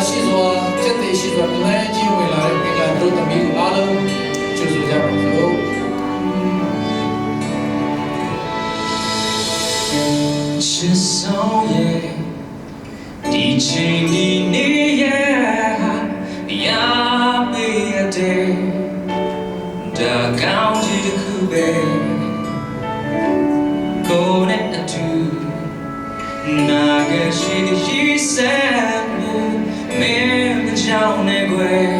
တွေရှိစွာတလန်းချင်းဝင်လာတဲ့ပင်ကတို့သမီးကိုအားလုံးကျေးဇူးကြပါစို့ချစ်ဆုံးရဲ့ဒီချိန်ဒီနေ့ရဲ့ရမေးတဲ့ဒါကောင်းကြီးတစ်ခုပဲကိုယ်နဲ့အတူနာကရှိရှိစမ်းမင်း away.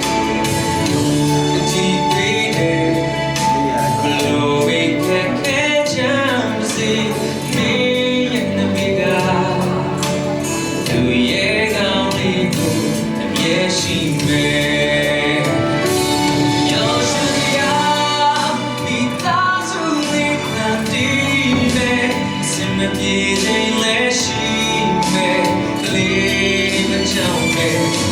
ပြေစိမ်လဲရှိမဲ့ကလေးမချောင်းပဲ